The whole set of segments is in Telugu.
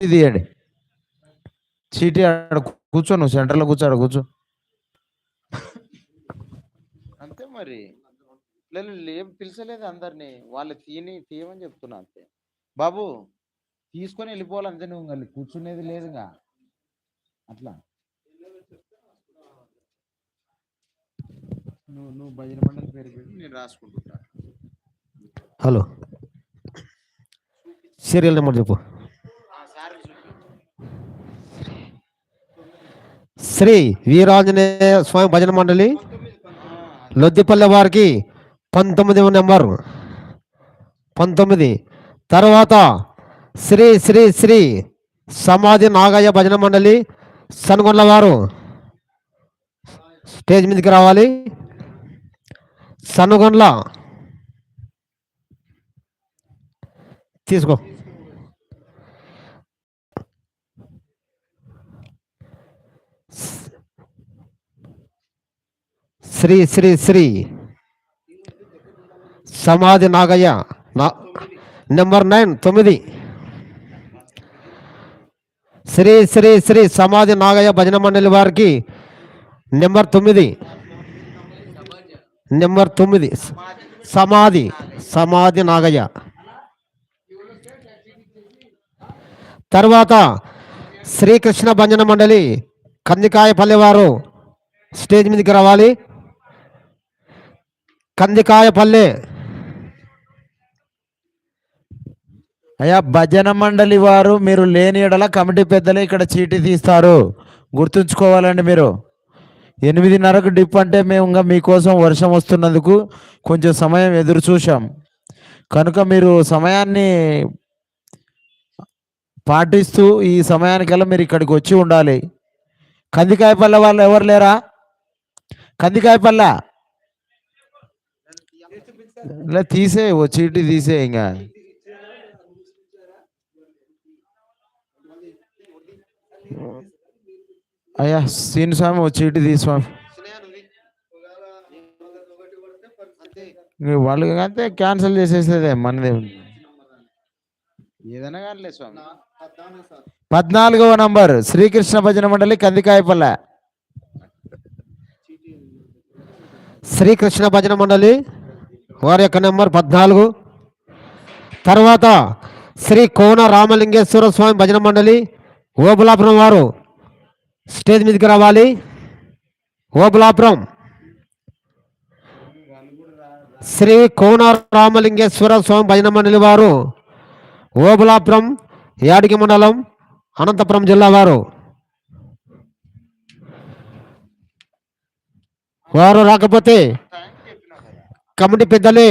తీయండి. చీటీ ఆడ కూర్చో నువ్వు సెంటర్లో కూర్చో ఆడ కూర్చో. అంతే మరి. లేదు ఏం పిలిచలేదు అందరినీ. వాళ్ళు తీయని తీయమని చెప్తున్నా అంతే. బాబు తీసుకొని వెళ్ళిపోవాలి అంతే నువ్వు మళ్ళీ కూర్చునేది లేదుగా. అట్లా. నువ్వు నువ్వు భజన మండలి పేరు పెట్టి నేను రాసుకుంటున్నా హలో. సీరియల్ నెంబర్ చెప్పు. శ్రీ వీరాంజనేయ స్వామి భజన మండలి లొద్దిపల్లె వారికి పంతొమ్మిది నెంబర్. పంతొమ్మిది. తర్వాత శ్రీ శ్రీ శ్రీ సమాధి నాగయ్య భజన మండలి సనుగొండ్ల వారు స్టేజ్ మీదకి రావాలి. సనుగొండ్ల. తీసుకో. శ్రీ శ్రీ శ్రీ. సమాధి నాగయ్య నా నెంబర్ నైన్ తొమ్మిది. శ్రీ శ్రీ శ్రీ సమాధి నాగయ్య భజన మండలి వారికి నెంబర్ తొమ్మిది. నెంబర్ తొమ్మిది. సమాధి సమాధి నాగయ్య. తర్వాత శ్రీకృష్ణ భజన మండలి కందికాయపల్లి వారు స్టేజ్ మీదకి రావాలి. కందికాయ పల్లె. అయ్యా భజన మండలి వారు మీరు లేని ఎడల కమిటీ పెద్దలే ఇక్కడ చీటీ తీస్తారు. గుర్తుంచుకోవాలండి మీరు. ఎనిమిదిన్నరకు డిప్ అంటే మేము ఇంకా మీకోసం వర్షం వస్తున్నందుకు కొంచెం సమయం ఎదురు చూసాం కనుక మీరు సమయాన్ని పాటిస్తూ ఈ సమయానికల్లా మీరు ఇక్కడికి వచ్చి ఉండాలి. కందికాయ పల్లె వాళ్ళు ఎవరు లేరా? కందికాయ పల్లె? ఇలా తీసే ఓ చీటీ తీసే ఇంకా అయ్యా సీని స్వామి ఓ చీటీ తీ స్వామి ఇంక వాళ్ళు అంతే క్యాన్సిల్ చేసేసేదే మనది. ఏదైనా కానీ స్వామి. పద్నాలుగవ నంబర్ శ్రీకృష్ణ భజన మండలి కందికాయపల్లె. శ్రీకృష్ణ భజన మండలి వారి యొక్క నెంబర్ పద్నాలుగు. తర్వాత శ్రీ కోన రామలింగేశ్వర స్వామి భజన మండలి ఓబులాపురం వారు స్టేజ్ మీదకి రావాలి. ఓబులాపురం. శ్రీ కోన రామలింగేశ్వర స్వామి భజన మండలి వారు ఓబులాపురం యాడికి మండలం అనంతపురం జిల్లా వారు. వారు రాకపోతే కమిటీ పెద్దలే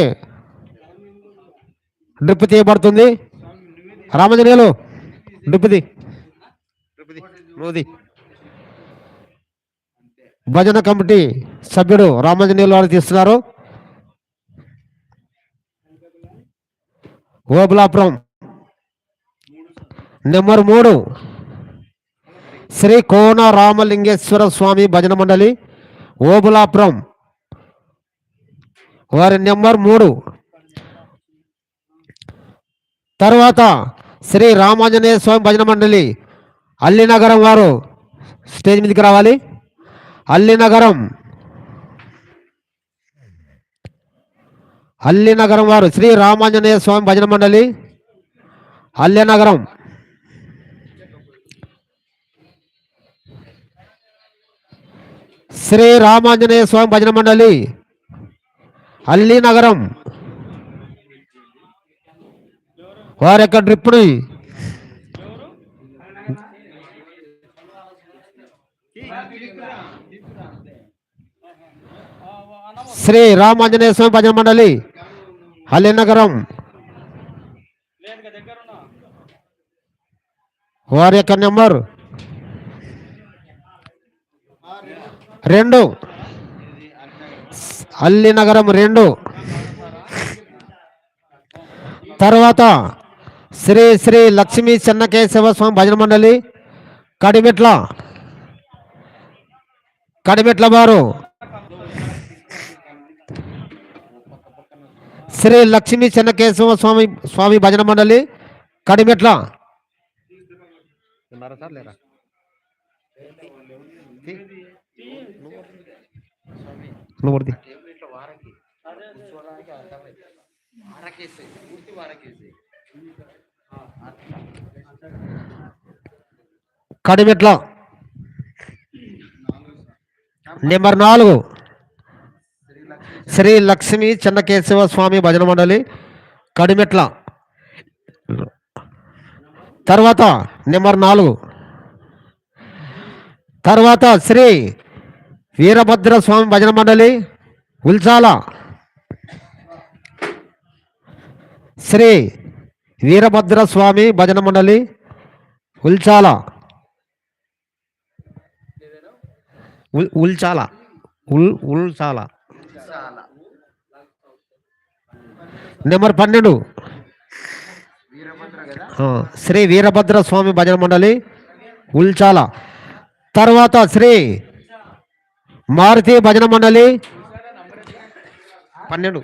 డ్రిప్ తీయబడుతుంది. రామజనేయులు డ్రిప్ది నువ్వుది భజన కమిటీ సభ్యుడు రామజనేయులు వారు తీస్తున్నారు. ఓబులాపురం నెంబర్ మూడు. శ్రీ కోన రామలింగేశ్వర స్వామి భజన మండలి ఓబులాపురం వారి నెంబర్ మూడు. తర్వాత శ్రీ రామాంజనేయ స్వామి భజన మండలి అల్లినగరం వారు స్టేజ్ మీదకి రావాలి. అల్లినగరం అల్లినగరం వారు శ్రీ రామాంజనేయ స్వామి భజన మండలి అల్లినగరం శ్రీ రామాంజనేయ స్వామి భజన మండలి అల్లి నగరం. వారి యొక్క డ్రిప్ని శ్రీ రామాంజనేయ స్వామి భజన మండలి అల్లి నగరం. వారి యొక్క నెంబర్ రెండు. అల్లి నగరం రెండు. తర్వాత శ్రీ శ్రీ లక్ష్మీ చెన్నకేశవ స్వామి భజన మండలి కడిమెట్ల. కడిమెట్ల వారు. శ్రీ లక్ష్మీ చెన్నకేశవ స్వామి స్వామి భజన మండలి కడిమెట్ల. ఉన్నారా సార్ పూర్తి తీ. కడిమెట్ల నెంబర్ నాలుగు. శ్రీ లక్ష్మీ చెన్నకేశవ స్వామి భజన మండలి కడిమెట్ల తర్వాత నెంబర్ నాలుగు. తర్వాత శ్రీ వీరభద్ర స్వామి భజన మండలి ఉల్చాల శ్రీ వీరభద్ర స్వామి భజన మండలి ఉల్చాల. ఉల్చాల. ఉల్ ఉల్చాల. నెంబర్ పన్నెండు. శ్రీ వీరభద్ర స్వామి భజన మండలి ఉల్చాల. తర్వాత శ్రీ మారుతి భజన మండలి పన్నెండు.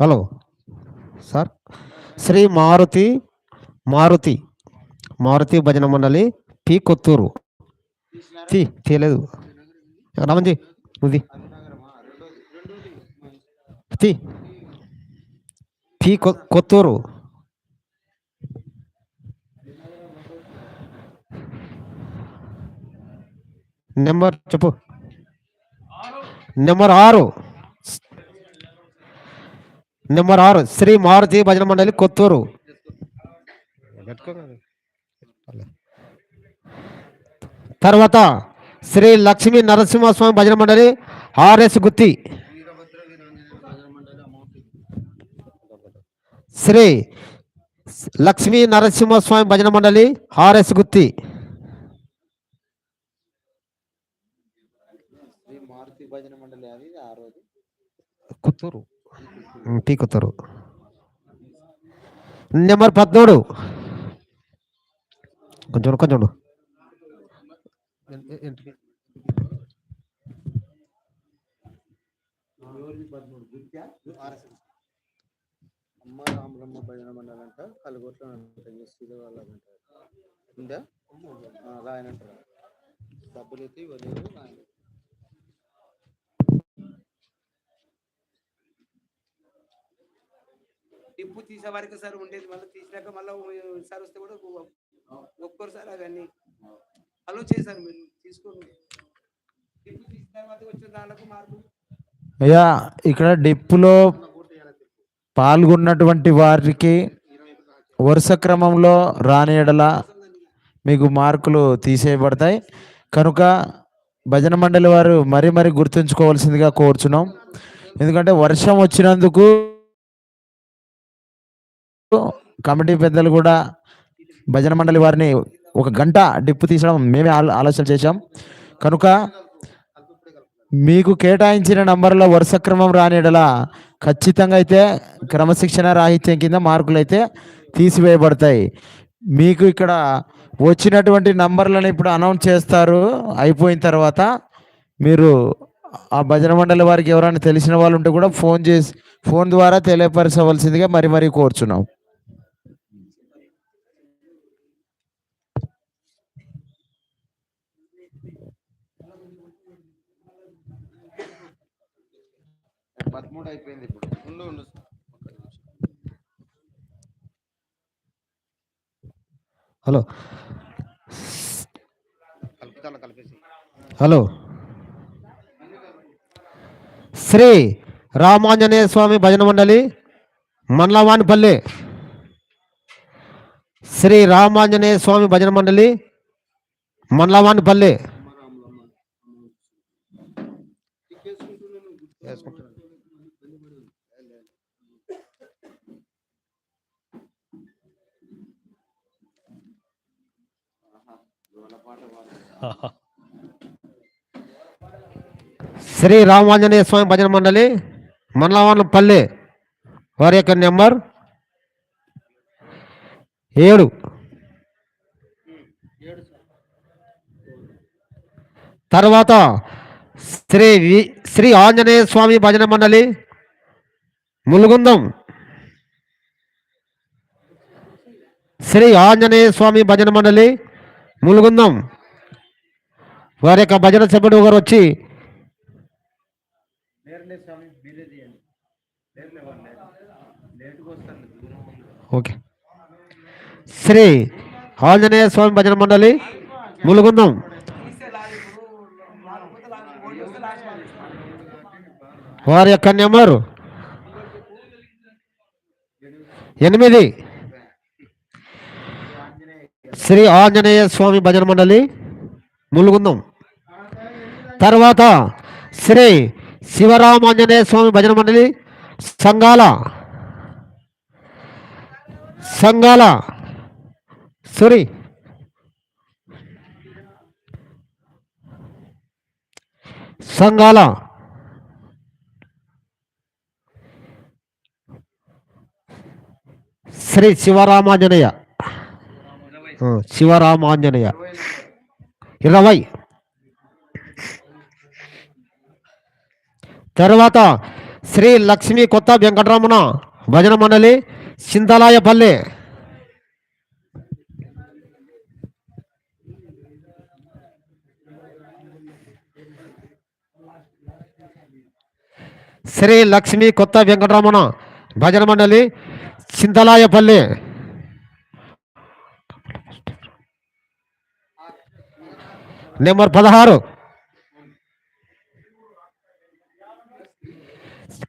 Hello sir. శ్రీ మారుతి మారుతి మారుతి భజన మండలి పి కొత్తూరు. తీ తీయలేదు రామంజీ నువ్వు తీ పి కొత్తూరు. నెంబర్ చెప్పు. నెంబర్ ఆరు. నెంబర్ ఆరు శ్రీ మారుతి భజన మండలి కొత్తూరు. తర్వాత శ్రీ లక్ష్మీ నరసింహస్వామి భజన మండలి ఆర్ఎస్ గుత్తి. శ్రీ లక్ష్మీ నరసింహస్వామి భజన మండలి ఆర్ఎస్ గుత్తి. కొత్తూరు. పీకుతారు నెంబర్ పద్మూడు. కొంచెం కొంచెం అమ్మ రామరమ్మ భజన మండలి అంట కలుగొట్ల వాళ్ళంట ఉందా? ఆ, డబ్బులు అయితే ఇవ్వలేదు టిప్పు తీసే వరకు సార్ ఉండేది. మళ్ళీ తీసినాక మళ్ళీ సార్ వస్తే కూడా ఒ- ఒప్పుకోరు సార్ అవన్నీ అలో చేశాను మీరు తీసుకోండి. టిప్పు తీసిన తర్వాత వచ్చిన దానికి మార్పు. అయ్యా ఇక్కడ డిప్పులో పాల్గొన్నటువంటి వారికి వరుస క్రమంలో రానియడల మీకు మార్కులు తీసేయబడతాయి. కనుక భజన మండలి వారు మరీ మరీ గుర్తుంచుకోవాల్సిందిగా కోరుచున్నాం. ఎందుకంటే వర్షం వచ్చినందుకు కమిటీ పెద్దలు కూడా భజన మండలి వారిని ఒక గంట డిప్పు తీసడం మేమే ఆలోచన చేశాం. కనుక మీకు కేటాయించిన నంబర్లో వరుస క్రమం రానిడలా ఖచ్చితంగా అయితే క్రమశిక్షణ రాహిత్యం కింద మార్కులు అయితే తీసివేయబడతాయి. మీకు ఇక్కడ వచ్చినటువంటి నంబర్లను ఇప్పుడు అనౌన్స్ చేస్తారు. అయిపోయిన తర్వాత మీరు ఆ భజన మండలి వారికి ఎవరైనా తెలిసిన వాళ్ళు ఉంటే కూడా ఫోన్ చేసి ఫోన్ ద్వారా తెలియపరచవలసిందిగా మరి మరీ కోరుచున్నాం. హలో. హలో. శ్రీ రామాంజనేయ స్వామి భజన మండలి మండలవానిపల్లి. శ్రీ రామాంజనేయ స్వామి భజన మండలి మండలవానిపల్లి. శ్రీ రామాంజనేయ స్వామి భజన మండలి మండలవానిపల్లి వారి యొక్క నెంబర్ ఏడు. తర్వాత శ్రీ వి- శ్రీ ఆంజనేయ స్వామి భజన మండలి ములుగుందం. శ్రీ ఆంజనేయ స్వామి భజన మండలి ములుగుందం. వారి యొక్క భజన సభ్యుడు గారు వచ్చి ఓకే. శ్రీ ఆంజనేయ స్వామి భజన మండలి ములుగుందం. వారి యొక్క నెంబర్ ఎనిమిది. శ్రీ ఆంజనేయ స్వామి భజన మండలి ములుగుందం. తర్వాత శ్రీ శివరామాంజనేయ స్వామి భజన మండలి సంగాల. సంగాల. సురి. సంగాల. శ్రీ శివరామాంజనేయ. శివరామాంజనేయ. ఇరవై. తర్వాత శ్రీ లక్ష్మీ కొత్త వెంకటరమణ భజన మండలి చింతలాయపల్లి. శ్రీ లక్ష్మీ కొత్త వెంకటరమణ భజన మండలి చింతలాయపల్లి. నెంబర్ పదహారు.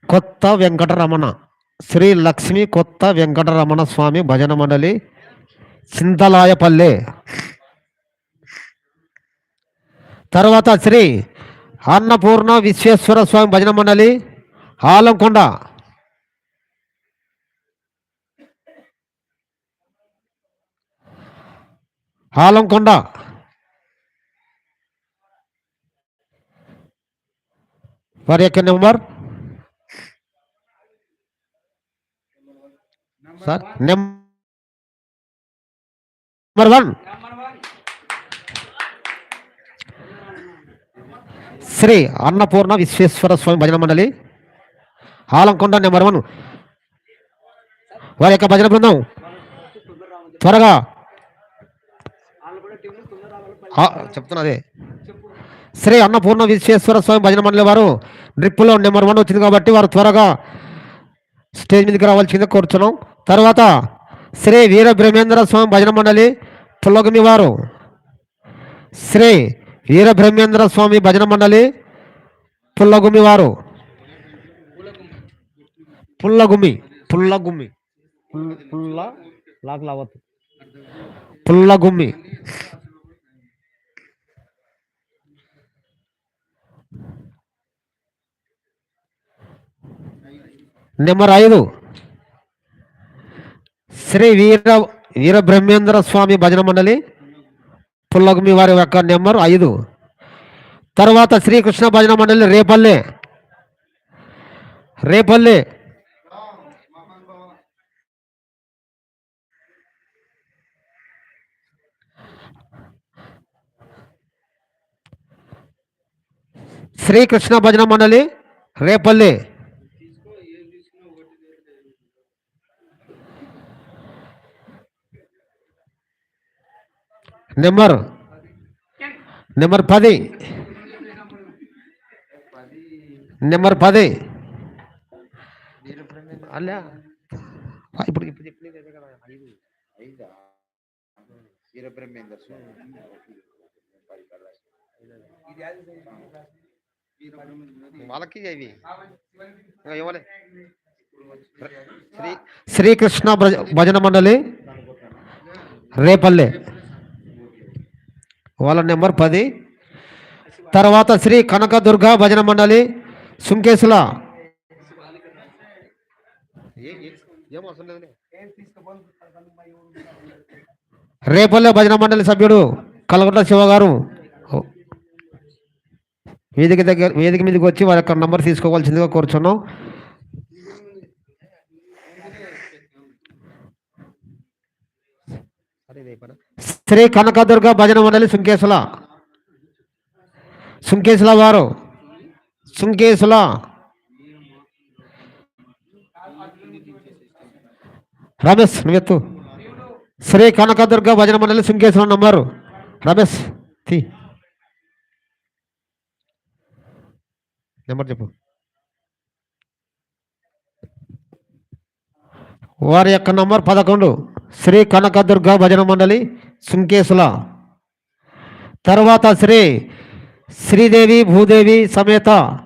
కొత్త వెంకటరమణ శ్రీ లక్ష్మి కొత్త వెంకటరమణ స్వామి భజన మండలి చింతలాయపల్లె. తర్వాత శ్రీ అన్నపూర్ణ విశ్వేశ్వర స్వామి భజన మండలి ఆలంకొండ. ఆలంకొండ. వారి యొక్క number sir number one Shri Annapurna Vishweshwara Swami భజన మండలి ఆలంకొండ నెంబర్ వన్ వారి యొక్క భజన బృందం త్వరగా. చెప్తున్నా అదే. శ్రీ అన్నపూర్ణ విశ్వేశ్వర స్వామి భజన మండలి వారు డ్రిప్పులో నెంబర్ వన్ వచ్చింది కాబట్టి వారు త్వరగా స్టేజ్ మీదకి రావాల్సిందే కోరుచున్నాం. తర్వాత శ్రీ వీర బ్రహ్మేంద్ర స్వామి భజన మండలి పుల్లగుమి వారు. శ్రీ వీర బ్రహ్మేంద్ర స్వామి భజన మండలి పుల్లగుమి వారు. పుల్లగుమి పుల్లగుమి పుల్ల పుల్లగుమి లాక్ పుల్లగుమ్మి నెంబర్ ఐదు. శ్రీ వీర వీర బ్రహ్మేంద్ర స్వామి భజన మండలి పుల్లగుమి వారి యొక్క నెంబర్ ఐదు. తర్వాత శ్రీకృష్ణ భజన మండలి రేపల్లె. రేపల్లె. శ్రీకృష్ణ భజన మండలి రేపల్లి. నెంబర్ నెంబర్ పది నెంబర్ పది అలా. ఇప్పుడు ఇప్పుడు చెప్పింది అదే కదా, ఐదు. వీరబ్రహ్మేందర్ స్వామి వాళ్ళకి ఇవ్వలే శ్రీకృష్ణ భజ- భజన మండలి రేపల్లె. వాళ్ళ నెంబర్ పది. తర్వాత శ్రీ కనకదుర్గ భజన మండలి సుంకేసుల తీసుకుపోను రేపల్లె భజన మండలి సభ్యుడు కలగొండ శివ గారు. వేదిక దగ్గర వేదిక మీదకి వచ్చి వారి యొక్క నంబర్ తీసుకోవాల్సిందిగా కోరుచున్నాం. శ్రీ కనకదుర్గ భజన మండలి సుంకేశుల సుంకేశుల వారు. సుంకేశుల రమేష్ నువ్వెత్తు శ్రీ కనకదుర్గ భజన మండలి సుంకేశ్వర నంబరు. రమేష్ తీ. నెంబర్ చెప్పు. వారి యొక్క నంబర్ పదకొండు. శ్రీ కనకదుర్గ భజన మండలి సుంకేసుల తర్వాత శ్రీ శ్రీదేవి భూదేవి సమేత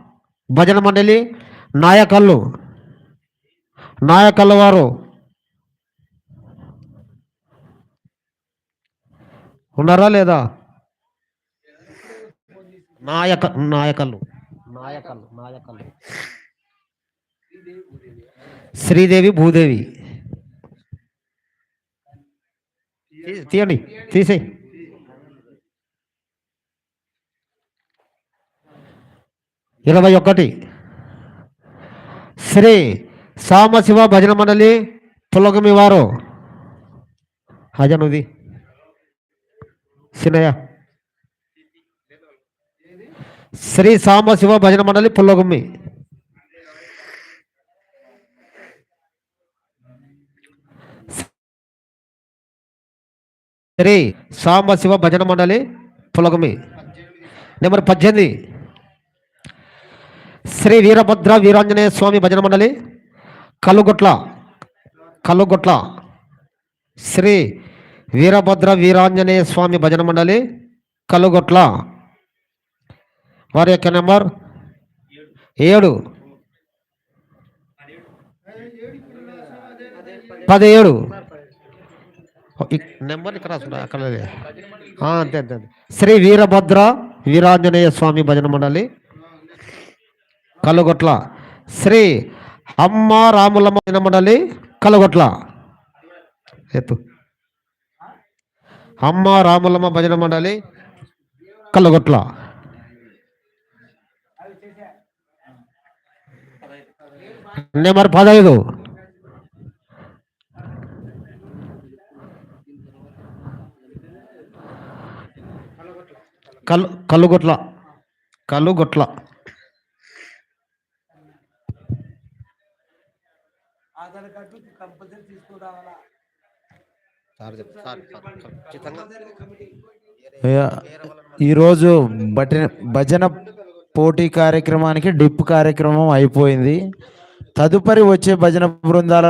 భజన మండలి నాయకల్లు. నాయకల్లు వారు ఉన్నారా లేదా? నాయక నాయకల్లు. నాయకల్లు నాయకల్లు. శ్రీదేవి భూదేవి తీ- తీయండి. తీసేయి. ఇరవై ఒకటి. శ్రీ సామశివ భజన మండలి పులగమి వారు. హజనుది సినయ్య శ్రీ సాంబశివ భజన మండలి పుల్లగుమ్మి శ్రీ సాంబశివ భజన మండలి పులగుమి. నెంబర్ పద్దెనిమిది. శ్రీ వీరభద్ర వీరాంజనేయ స్వామి భజన మండలి కలుగొట్ల కలుగొట్ల శ్రీ వీరభద్ర వీరాంజనేయ స్వామి భజన మండలి కలుగొట్ల వారి యొక్క నెంబర్ ఏడు. పదిహేడు. నెంబర్ ఇక్కడ అక్కడ అంతే అంతే అంతే. శ్రీ వీరభద్ర వీరాంజనేయ స్వామి భజన మండలి కలుగొట్ల. శ్రీ అమ్మ రాములమ్మ భజన మండలి కలుగొట్ల. ఎత్తు. అమ్మ రాములమ్మ భజన మండలి కలుగొట్ల. నెంబర్ పదహైదు. కల్లు కల్లుగొట్ల కల్లుగొట్ల. ఆధార్ కార్డు కంపల్సరీ తీసుకురావాలా? కంపల్సరీ కమిటీ అయ్యా, ఈరోజు బటి భజన పోటీ కార్యక్రమానికి డిప్ కార్యక్రమం అయిపోయింది. తదుపరి వచ్చే భజన బృందాల